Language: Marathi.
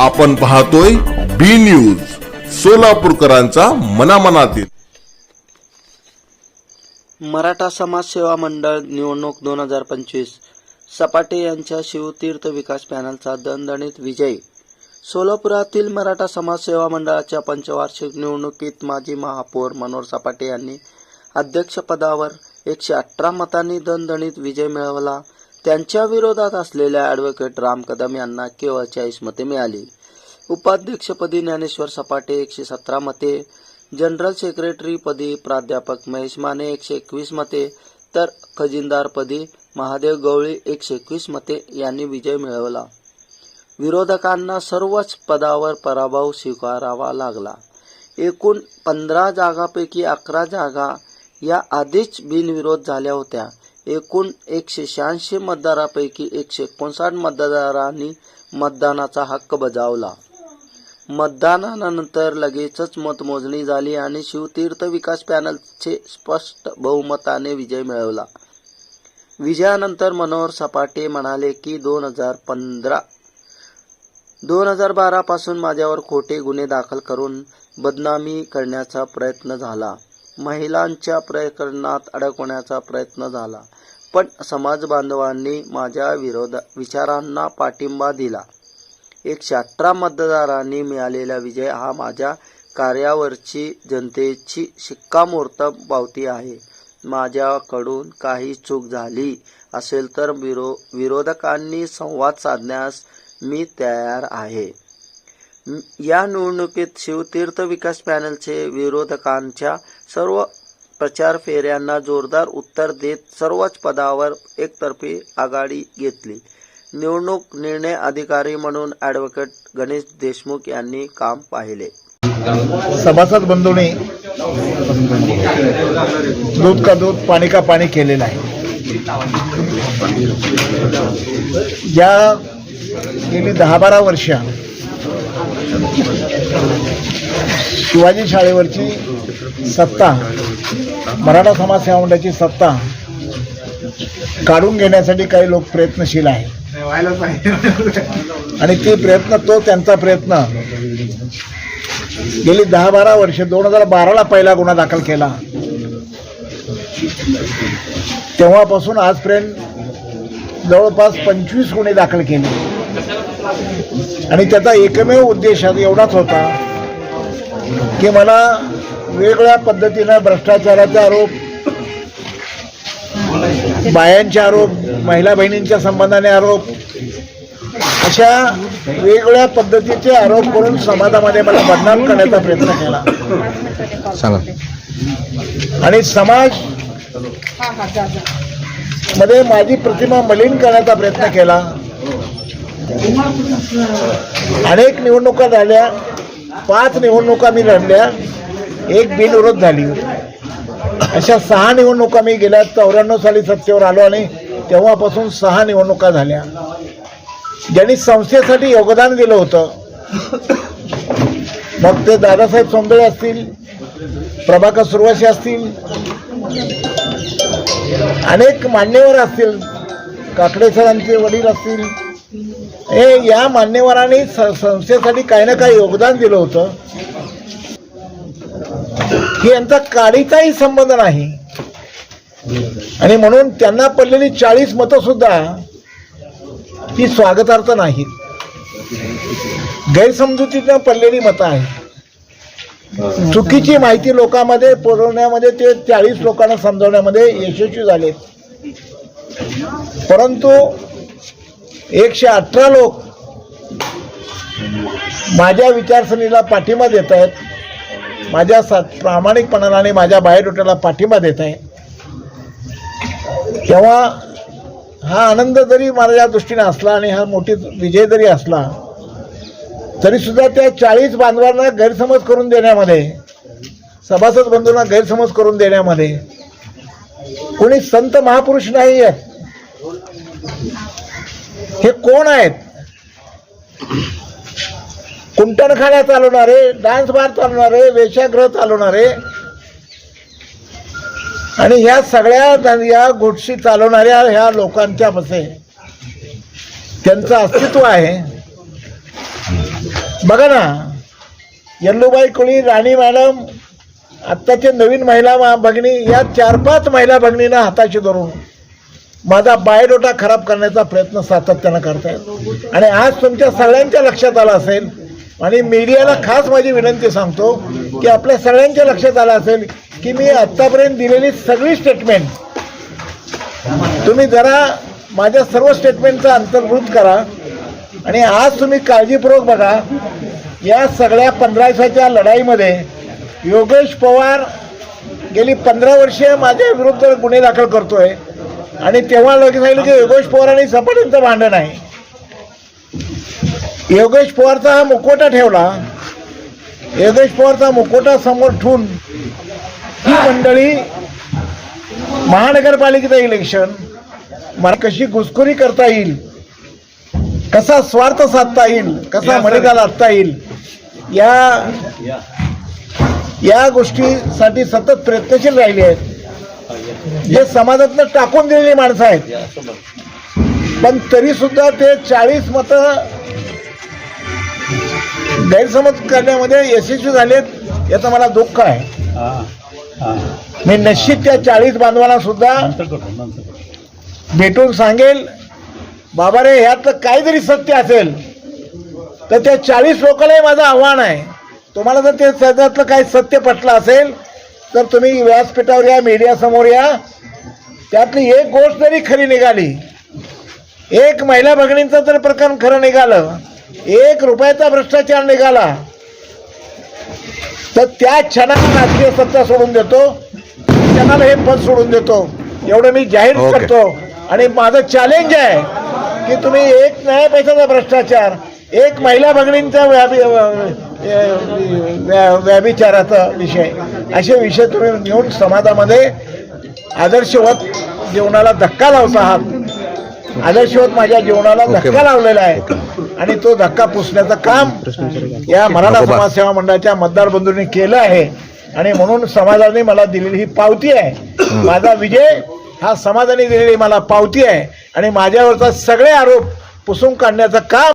आपण पाहतोय बी न्यूज सोलापूरकरांचा मनामनातील. मराठा समाज सेवा मंडळ निवडणूक दोन हजार पंचवीस सपाटे यांच्या शिवतीर्थ विकास पॅनलचा दणदणीत विजय. सोलापुरातील मराठा समाज सेवा मंडळाच्या पंचवार्षिक निवडणुकीत माजी महापौर मनोहर सपाटे यांनी अध्यक्षपदावर एकशे अठरा मतांनी दणदणीत विजय मिळवला. त्यांच्या विरोधात असलेल्या ॲडव्होकेट राम कदम यांना केवळ चाळीस मते मिळाली. उपाध्यक्षपदी ज्ञानेश्वर सपाटे एकशे सतरा मते जनरल सेक्रेटरीपदी प्राध्यापक महेश माने एकशे एकवीस मते तर खजिनदारपदी महादेव गवळी एकशे एकवीस मते यांनी विजय मिळवला. विरोधकांना सर्वच पदावर पराभव स्वीकारावा लागला. एकूण पंधरा जागापैकी अकरा जागा या आधीच बिनविरोध झाल्या होत्या. एकूण एकशे शहाऐंशी मतदारापैकी एकशे एकोणसाठ मतदारांनी मतदानाचा हक्क बजावला. मतदानानंतर लगेचच मतमोजणी झाली आणि शिवतीर्थ विकास पॅनलचे स्पष्ट बहुमताने विजय मिळवला. विजयानंतर मनोहर सपाटे म्हणाले की दोन हजार पंधरा दोन हजार बारा पासून माझ्यावर खोटे गुन्हे दाखल करून बदनामी करण्याचा प्रयत्न झाला. महिलांच्या प्रकरणात अडकवण्याचा प्रयत्न झाला. पण समाज बांधवांनी माझ्या विरोध विचारांना पाठिंबा दिला. एकशे अठरा मतदारांनी मिळालेला विजय हा माझ्या कार्यावरची जनतेची शिक्कामोर्तब पावती आहे. माझ्याकडून काही चूक झाली असेल तर विरो विरोधकांनी संवाद साधण्यास मी तयार आहे. या निवडणुकीत शिवतीर्थ विकास पॅनलचे विरोधकांच्या सर्व प्रचार फेऱ्यांना जोरदार उत्तर देत सर्वच पदावर एकतर्फी आघाडी घेतली. निवडणूक निर्णय अधिकारी म्हणून ॲडव्होकेट गणेश देशमुख यांनी काम पाहिले. सभासद बंधूने दूध का दूध पाणी का पाणी केलेलं आहे. या गेली दहा बारा वर्ष शिवाजी शाळेवरची सत्ता मराठा समाज सेवा मंडळाची सत्ता काढून घेण्यासाठी काही लोक प्रयत्नशील आहे आणि ते प्रयत्न तो त्यांचा प्रयत्न गेली दहा बारा वर्ष दोन हजार बाराला पहिला गुन्हा दाखल केला. तेव्हापासून आजपर्यंत जवळपास पंचवीस गुन्हे दाखल केले. आणि त्याचा एकमेव उद्देश एवढाच होता की मला वेगवेगळ्या पद्धतीनं भ्रष्टाचाराचे आरोप बायांचे आरोप महिला बहिणींच्या संबंधाने आरोप अशा वेगवेगळ्या पद्धतीचे आरोप करून समाजामध्ये मला बदनाम करण्याचा प्रयत्न केला. आणि समाजमध्ये माझी प्रतिमा मलिन करण्याचा प्रयत्न केला. अनेक निवडणुका झाल्या पाच निवडणुका मी लढल्या एक बिनविरोध झाली. अशा सहा निवडणुका मी गेल्या चौऱ्याण्णव साली सत्तेवर आलो आणि तेव्हापासून सहा निवडणुका झाल्या. ज्यांनी संस्थेसाठी योगदान दिलं होतं. मग ते दादासाहेब सोंदळे असतील प्रभाकर सुरवाशी असतील अनेक मान्यवर असतील काकडे सरांचे वडील असतील हे या मान्यवरांनी संस्थेसाठी काही ना काही योगदान दिलं होतं. की यांचा काडीचाही संबंध नाही. आणि म्हणून त्यांना पडलेली चाळीस मतं सुद्धा ती स्वागतार्थ नाहीत. गैरसमजुतीनं पडलेली मतं आहेत. चुकीची माहिती लोकांमध्ये पुरवण्यामध्ये ते चाळीस लोकांना समजवण्यामध्ये यशस्वी झालेत. परंतु एकशे अठरा लोक माझ्या विचारसरणीला पाठिंबा देत आहेत. माझ्या सा प्रामाणिकपणाला आणि माझ्या बायोडोट्याला पाठिंबा देत आहे. तेव्हा हा आनंद जरी माझ्या दृष्टीने असला आणि हा मोठी विजय जरी असला तरीसुद्धा त्या चाळीस बांधवांना गैरसमज करून देण्यामध्ये सभासद बंधूंना गैरसमज करून देण्यामध्ये कोणी संत महापुरुष नाही आहेत हे कोण आहेत? कुंटणखान्या चालवणारे डान्स बार चालवणारे वेशाग्रह चालवणारे आणि ह्या सगळ्या या गोष्टी चालवणाऱ्या ह्या लोकांच्या मध्ये त्यांचं अस्तित्व आहे. बघा ना यल्लूबाई कोळी राणी मॅडम आत्ताचे नवीन महिला भगिनी या चार पाच महिला भगिनींना हाताशी धरून माझा बायोडोटा खराब करण्याचा प्रयत्न सातत्यानं करतायत आणि आज तुमच्या सगळ्यांच्या लक्षात आलं असेल आणि मीडियाला खास माझी विनंती सांगतो की आपल्या सगळ्यांच्या लक्षात आलं असेल की मी आत्तापर्यंत दिलेली सगळी स्टेटमेंट तुम्ही जरा माझ्या सर्व स्टेटमेंटचा अंतर्भूत करा आणि आज तुम्ही काळजीपूर्वक बघा या सगळ्या पंधराशाच्या लढाईमध्ये योगेश पवार गेली पंधरा वर्षे माझ्या विरुद्ध गुन्हे दाखल करतोय. आणि तेव्हा लोक सांगितलं की योगेश पवार आणि सपाटींचं भांडण आहे. योगेश पवारचा हा मुखवटा ठेवला. योगेश पवारचा मुखवटा समोर ठेवून ही मंडळी महानगरपालिकेचं इलेक्शन मला कशी घुसखोरी करता येईल कसा स्वार्थ साधता येईल कसा मर्यादा लादता येईल या. या गोष्टीसाठी सतत प्रयत्नशील राहिली आहेत. जे समाजातनं टाकून दिलेली माणसं आहेत. पण तरी सुद्धा ते चाळीस मत गैरसमज करण्यामध्ये यशस्वी झालेत याचं मला दुःख आहे. मी निश्चित त्या चाळीस बांधवांना सुद्धा भेटून सांगेल बाबा रे ह्यातलं काहीतरी सत्य असेल तर त्या चाळीस लोकांनाही माझं आव्हान आहे. तुम्हाला जर ते त्याच्यातलं काही सत्य पटलं असेल तर तुम्ही व्यासपीठावर या मीडियासमोर या. त्यातली एक गोष्ट जरी खरी निघाली एक महिला भगिनींचं जर प्रकरण खरं निघालं एक रुपयाचा भ्रष्टाचार निघाला तर त्या क्षणाला राजकीय सत्ता सोडून देतो क्षणाला हे पद सोडून देतो. एवढं मी जाहीर ओके. करतो. आणि माझं चॅलेंज आहे की तुम्ही एक न्याय पैशाचा भ्रष्टाचार एक महिला भगिनींचा व्या- व्याभिचाराचा विषय. असे विषय तुम्ही घेऊन समाजामध्ये आदर्शवत जीवनाला धक्का लावता आहात. आदर्शवत माझ्या जीवनाला. धक्का लावलेला आहे. आणि तो धक्का पुसण्याचं काम या मराठा नको बा. समाज सेवा मंडळाच्या मतदार बंधूंनी केलं आहे. आणि म्हणून समाजाने मला दिलेली ही पावती आहे. माझा विजय हा समाजाने दिलेली मला पावती आहे. आणि माझ्यावरचा सगळे आरोप पुसून काढण्याचं काम